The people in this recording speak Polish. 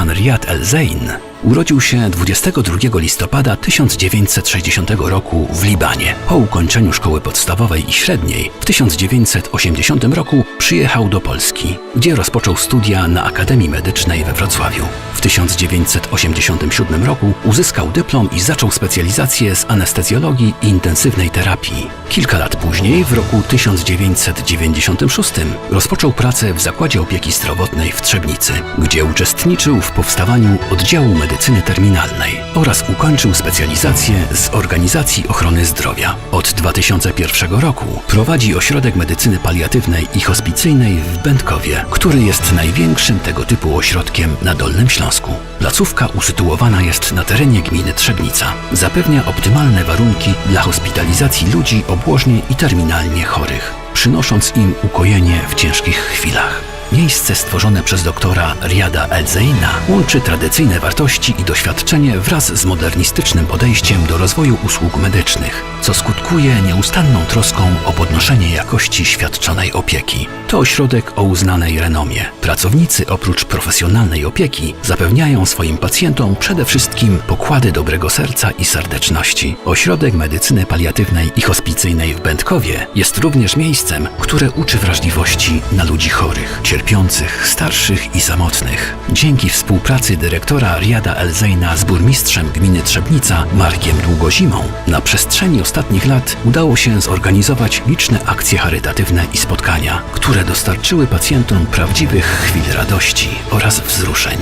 Henriette Elzein urodził się 22 listopada 1960 roku w Libanie. Po ukończeniu szkoły podstawowej i średniej w 1980 roku przyjechał do Polski, gdzie rozpoczął studia na Akademii Medycznej we Wrocławiu. W 1987 roku uzyskał dyplom i zaczął specjalizację z anestezjologii i intensywnej terapii. Kilka lat później, w roku 1996, rozpoczął pracę w Zakładzie Opieki Zdrowotnej w Trzebnicy, gdzie uczestniczył w powstawaniu oddziału medycyny terminalnej oraz ukończył specjalizację z organizacji ochrony zdrowia. Od 2001 roku prowadzi ośrodek medycyny paliatywnej i hospicyjnej w Będkowie, który jest największym tego typu ośrodkiem na Dolnym Śląsku. Placówka usytuowana jest na terenie gminy Trzebnica. Zapewnia optymalne warunki dla hospitalizacji ludzi obłożnie i terminalnie chorych, przynosząc im ukojenie w ciężkich chwilach. Miejsce stworzone przez doktora Riada Elzeina łączy tradycyjne wartości i doświadczenie wraz z modernistycznym podejściem do rozwoju usług medycznych, co skutkuje nieustanną troską o podnoszenie jakości świadczonej opieki. To ośrodek o uznanej renomie. Pracownicy oprócz profesjonalnej opieki zapewniają swoim pacjentom przede wszystkim pokłady dobrego serca i serdeczności. Ośrodek medycyny paliatywnej i hospicyjnej w Będkowie jest również miejscem, które uczy wrażliwości na ludzi chorych, cierpiących, starszych i samotnych. Dzięki współpracy dyrektora Riada Elzejna z burmistrzem gminy Trzebnica Markiem Długozimą na przestrzeni ostatnich lat udało się zorganizować liczne akcje charytatywne i spotkania, które dostarczyły pacjentom prawdziwych chwil radości oraz wzruszeń.